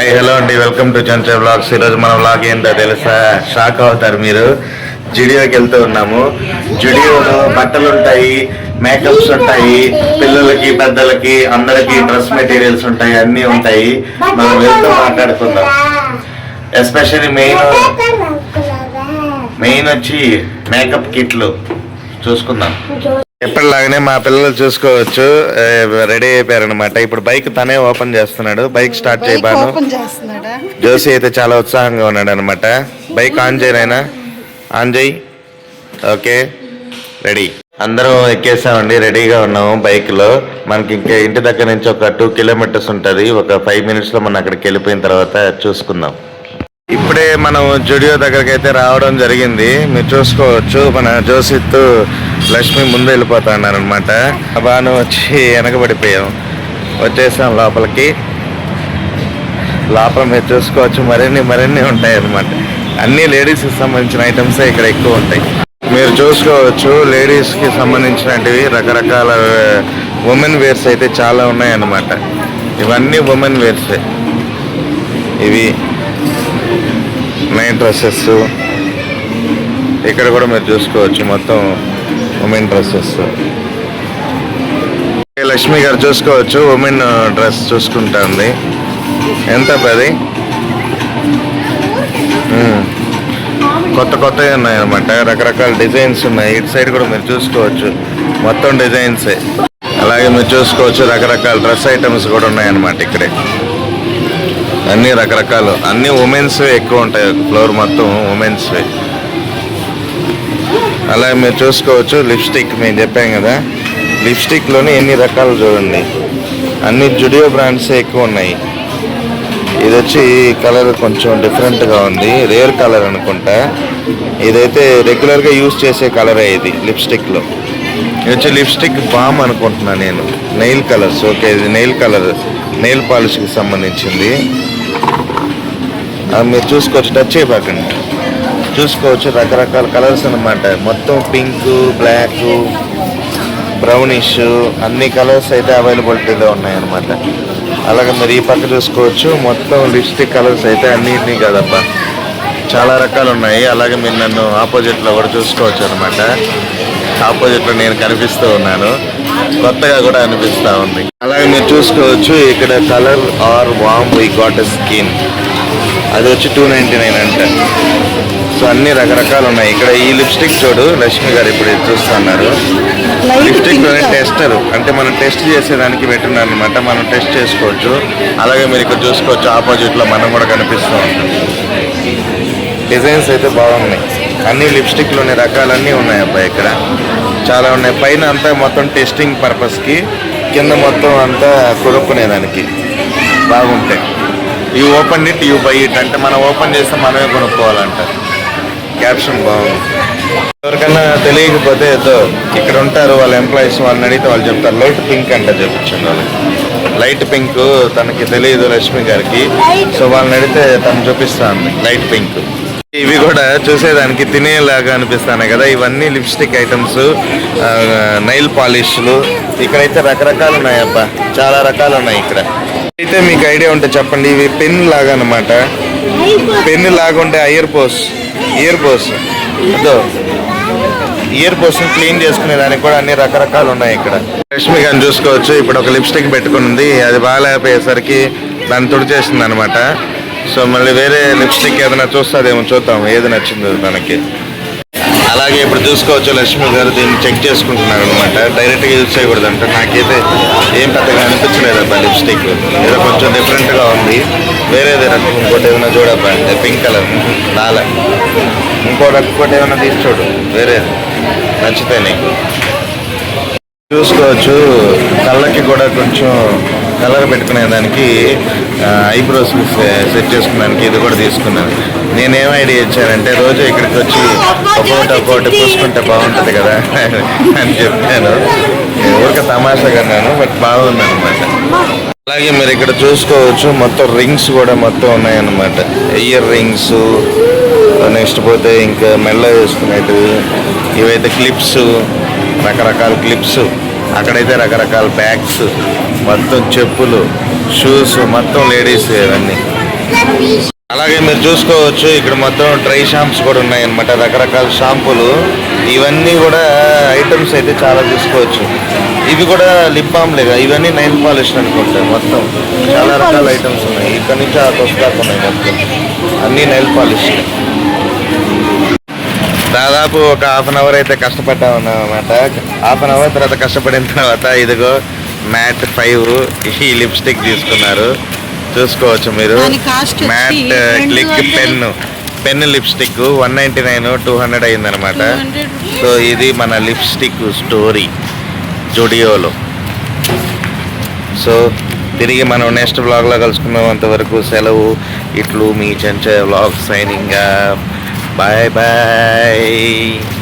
Hi hello అండి. Welcome to చంచ blogs ఈరోజు మన బ్లాగ్ ఏంటో తెలుసా? షాక్ అవుతారు మీరు. జుడియోకి వెళ్తూ ఉన్నాము. జుడియోలో బట్టలు ఉంటాయి మేకప్స్ ఉంటాయి పిల్లలకి పెద్దలకి అందరికి డ్రెస్ మెటీరియల్స్ ఉంటాయి అన్నీ ఉంటాయి. మనం వెళ్తూ మాట్లాడుకుందాం. ఎస్పెషల్లీ మెయిన్ మెయిన్ వచ్చి మేకప్ కిట్లు చూసుకుందాం. ఎప్పటిలాగానే మా పిల్లలు చూసుకోవచ్చు. రెడీ అయిపోయారు అనమాట ఇప్పుడు బైక్ తనే ఓపెన్ చేస్తున్నాడు. Bike start చేయబాను. జోసి అయితే చాలా ఉత్సాహంగా ఉన్నాడు అనమాట బైక్ ఆన్ చేయనైనా ఆన్ చేయి. ఓకే. రెడీ. అందరం ఎక్కేసామండి. రెడీగా ఉన్నాము బైక్లో మనకి ఇంకా ఇంటి దగ్గర నుంచి ఒక టూ కిలోమీటర్స్ ఉంటుంది. ఒక ఫైవ్ మినిట్స్లో మనం అక్కడికి వెళ్ళిపోయిన తర్వాత చూసుకుందాం. ఇప్పుడే మనం జుడియో దగ్గరికి అయితే రావడం జరిగింది. మీరు చూసుకోవచ్చు మన జోసిత్ లక్ష్మి ముందు వెళ్ళిపోతా అన్నారనమాట బాను వచ్చి వెనకబడిపోయాం. వచ్చేసాం లోపలికి. లోపల మీరు చూసుకోవచ్చు మరిన్ని మరిన్ని ఉంటాయి అనమాట అన్ని లేడీస్కి సంబంధించిన ఐటమ్స్ ఇక్కడ ఎక్కువ ఉంటాయి. మీరు చూసుకోవచ్చు లేడీస్కి కి రకరకాల ఉమెన్ వేర్స్ అయితే చాలా ఉన్నాయన్నమాట. ఇవన్నీ ఉమెన్ వేర్సే ఇవి నైట్ డ్రెస్సెస్ ఇక్కడ కూడా మీరు చూసుకోవచ్చు మొత్తం ఉమెన్ డ్రెస్సెస్ లక్ష్మి గారు చూసుకోవచ్చు ఉమెన్ డ్రెస్ చూసుకుంటుంది. ఎంత పది? కొత్త కొత్తవి ఉన్నాయి అనమాట రకరకాల డిజైన్స్ ఉన్నాయి. ఇటు సైడ్ కూడా మీరు చూసుకోవచ్చు. మొత్తం డిజైన్సే. అలాగే మీరు చూసుకోవచ్చు రకరకాల డ్రెస్ ఐటమ్స్ కూడా ఉన్నాయన్నమాట ఇక్కడే. అన్ని రకరకాలు. అన్ని ఉమెన్స్ ఎక్కువ ఉంటాయి. ఫ్లోర్ మొత్తం ఉమెన్స్ అలాగే మీరు చూసుకోవచ్చు లిప్స్టిక్ మేము చెప్పాం కదా. లిప్స్టిక్లోనే ఎన్ని రకాలు చూడండి. అన్ని జుడియో బ్రాండ్సే ఎక్కువ ఉన్నాయి. ఇది వచ్చి కలర్ కొంచెం డిఫరెంట్గా ఉంది. రేర్ కలర్ అనుకుంటా. ఇదైతే రెగ్యులర్గా యూజ్ చేసే కలరే ఇది లిప్స్టిక్లో. ఇది వచ్చి లిప్స్టిక్ బామ్ అనుకుంటున్నాను నేను. Nail colours. ఓకే ఇది నెయిల్ కలర్. నెయిల్ పాలిష్కి సంబంధించింది. మీరు చూసుకోవచ్చు టచ్ చేయబాకండి. చూసుకోవచ్చు రకరకాల కలర్స్ అన్నమాట. మొత్తం పింక్ బ్లాక్ బ్రౌనిష్ అన్ని కలర్స్ అయితే అవైలబిలిటీలో ఉన్నాయన్నమాట. అలాగే మీరు ఈ పక్క చూసుకోవచ్చు మొత్తం లిప్స్టిక్ కలర్స్ అయితే అన్నిటినీ కదబ్బా. చాలా రకాలు ఉన్నాయి. అలాగే మీరు నన్ను ఆపోజిట్లో కూడా చూసుకోవచ్చు అనమాట ఆపోజిట్లో నేను కనిపిస్తూ ఉన్నాను. కొత్తగా కూడా అనిపిస్తూ ఉంది. అలాగే మీరు చూసుకోవచ్చు ఇక్కడ colour are warm we got skin. అది వచ్చి టూ నైంటీ నైన్ అంట. సో అన్ని రకరకాలు ఉన్నాయి. ఇక్కడ ఈ లిప్స్టిక్ చూడు లక్ష్మి గారు ఇప్పుడు చూస్తున్నారు. లిప్స్టిక్. టెస్టర్. అంటే మనం టెస్ట్ చేసేదానికి పెట్టున్నారు అనమాట మనం టెస్ట్ చేసుకోవచ్చు. అలాగే మీరు ఇక్కడ చూసుకోవచ్చు ఆపోజిట్లో మనం కూడా కనిపిస్తూ ఉంటాం. డిజైన్స్ అయితే బాగున్నాయి. అన్ని లిప్స్టిక్లోని రకాలన్నీ ఉన్నాయి అబ్బాయి ఇక్కడ. చాలా ఉన్నాయి. పైన అంతా మొత్తం టెస్టింగ్ పర్పస్కి కింద మొత్తం అంతా కొనుక్కునేదానికి. బాగుంటాయి you open it you buy it అంటే మనం ఓపెన్ చేస్తే మనమే కొనుక్కోవాలంట. క్యాప్షన్ బాగుంది. ఎవరికన్నా తెలియకపోతే ఏదో ఇక్కడ ఉంటారు వాళ్ళ ఎంప్లాయీస్ వాళ్ళని అడిగితే వాళ్ళు చెప్తారు. లైట్ పింక్ అంట చెప్పించండి వాళ్ళకి లైట్ పింక్ తనకి తెలియదు లక్ష్మి గారికి. సో వాళ్ళని అడిగితే తను చూపిస్తాను. Light pink. ఇవి కూడా చూసేదానికి తినేలాగా అనిపిస్తున్నాయి కదా. ఇవన్నీ లిప్స్టిక్ ఐటమ్స్ నైల్ పాలిష్లు. ఇక్కడైతే రకరకాలు ఉన్నాయి అబ్బా చాలా రకాలు ఉన్నాయి ఇక్కడ. అయితే మీకు ఐడియా ఉంటే చెప్పండి. ఇవి పెన్ లాగా అనమాట పెన్ లాగా ఉంటే ఇయర్ పోస్ ఇయర్ పోస్. అదో. ఇయర్ పోస్ క్లీన్ చేసుకునే దానికి కూడా అన్ని రకరకాలు ఉన్నాయి ఇక్కడ. లక్ష్మి గారిని చూసుకోవచ్చు. ఇప్పుడు ఒక లిప్స్టిక్ ఉంది. అది బాగాలేకపోయేసరికి దాన్ని తుడిచేసింది అనమాట సో మళ్ళీ వేరే లిప్స్టిక్ ఏదైనా చూస్తుందేమో చూద్దాం. ఏది నచ్చిందో తనకి. అలాగే ఇప్పుడు చూసుకోవచ్చు లక్ష్మి గారు దీన్ని చెక్ చేసుకుంటున్నారు అనమాట డైరెక్ట్గా యూజ్ చేయకూడదంట. నాకైతే ఏం పెద్దగా అనిపించలేదు లిప్స్టిక్ ఏదో కొంచెం డిఫరెంట్గా ఉంది. వేరేది రకం ఇంకోటి ఏదైనా చూడబ్బా పింక్ కలర్ రాలే ఇంకో రకం ఇంకోటి ఏమైనా తీసి చూడు. వేరేది నచ్చితే నీకు. చూసుకోవచ్చు. కళ్ళకి కూడా కొంచెం కలర్ పెట్టుకునే దానికి ఐబ్రోస్ సెట్ చేసుకున్నానికి ఇది కూడా తీసుకున్నాను. నేనేం ఐడియా ఇచ్చానంటే రోజు ఇక్కడికి వచ్చి ఒక్కోటి ఒక్కోటి పూసుకుంటే బాగుంటుంది కదా అని చెప్పాను. నేను ఊరికే తమాషాగా అన్నాను బట్ బాగుంది అనమాట అలాగే మీరు ఇక్కడ చూసుకోవచ్చు మొత్తం రింగ్స్ కూడా మొత్తం ఉన్నాయన్నమాట. ఇయర్ రింగ్స్ నెక్స్ట్ పోతే ఇంకా మెల్ల వేసుకునేటివి ఇవైతే క్లిప్స్ రకరకాల క్లిప్స్ అక్కడైతే రకరకాల బ్యాగ్స్ మొత్తం చెప్పులు షూస్ మొత్తం లేడీస్ ఇవన్నీ అలాగే మీరు చూసుకోవచ్చు ఇక్కడ మొత్తం డ్రై షాంప్స్ కూడా ఉన్నాయి అనమాట రకరకాల షాంపూలు ఇవన్నీ కూడా ఐటమ్స్ అయితే చాలా తీసుకోవచ్చు. ఇవి కూడా లిప్ బామ్లే కదా ఇవన్నీ నైల్ పాలిష్ అనుకుంటాయి మొత్తం. చాలా రకాల ఐటమ్స్ ఉన్నాయి. ఇక్కడ నుంచి ఆ పుస్తకాలు ఉన్నాయి మొత్తం. అన్నీ నైల్ పాలిష్ దాదాపు ఒక హాఫ్ అన్ అవర్ అయితే కష్టపడ్డాం అన్నమాట. హాఫ్ అన్ అవర్ తర్వాత కష్టపడిన తర్వాత ఇదిగో మ్యాట్ ఫైవ్ ఈ లిప్స్టిక్ తీసుకున్నారు. చూసుకోవచ్చు మీరు. Matte click pen pen lipstick one ninety nine two hundred అయిందనమాట 200 rupees. సో ఇది మన లిప్స్టిక్ స్టోరీ జుడియోలో సో తిరిగి మనం నెక్స్ట్ బ్లాగ్లో కలుసుకున్నంత వరకు సెలవు ఇట్లు మీ చెంచ బ్లాగ్ సైనింగ్ 拜拜。